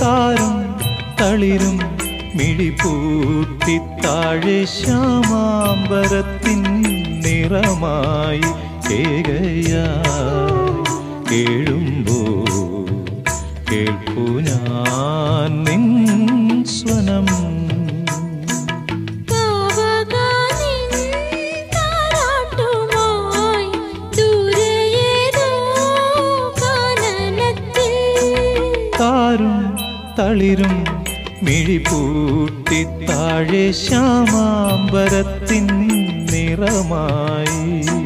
താരും തളിരും മിഴിപൂട്ടി താഴെ ശ്യാമാംബരത്തിൻ നിറമായി ഏകയായി കേഴുമ്പോ കേൾപ്പു ഞാൻ നിൻ സ്വനം. താരും തളിരും. മിഴിപൂട്ടി താഴെ ശ്യാമാംബരത്തിൻ നിറമായി.